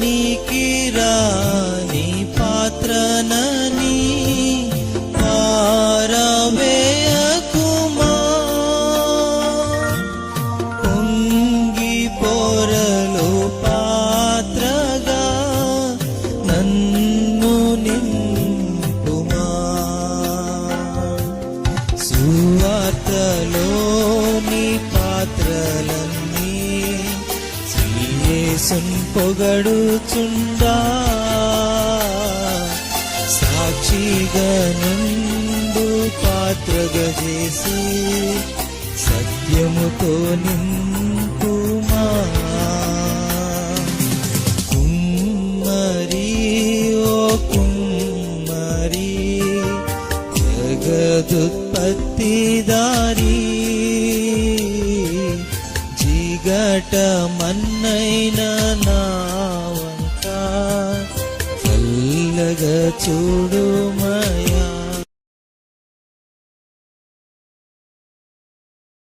நீக்கி దేశం పొగడుచుండా సాక్షిగా నుండు పాత్రగా చేసి సత్యముతో నింపుమా? కుమ్మరి ఓ కుమ్మరి జగదుత్పత్తిదారి మన్నైనా మన్నైన నావంక చల్లగా చూడుమా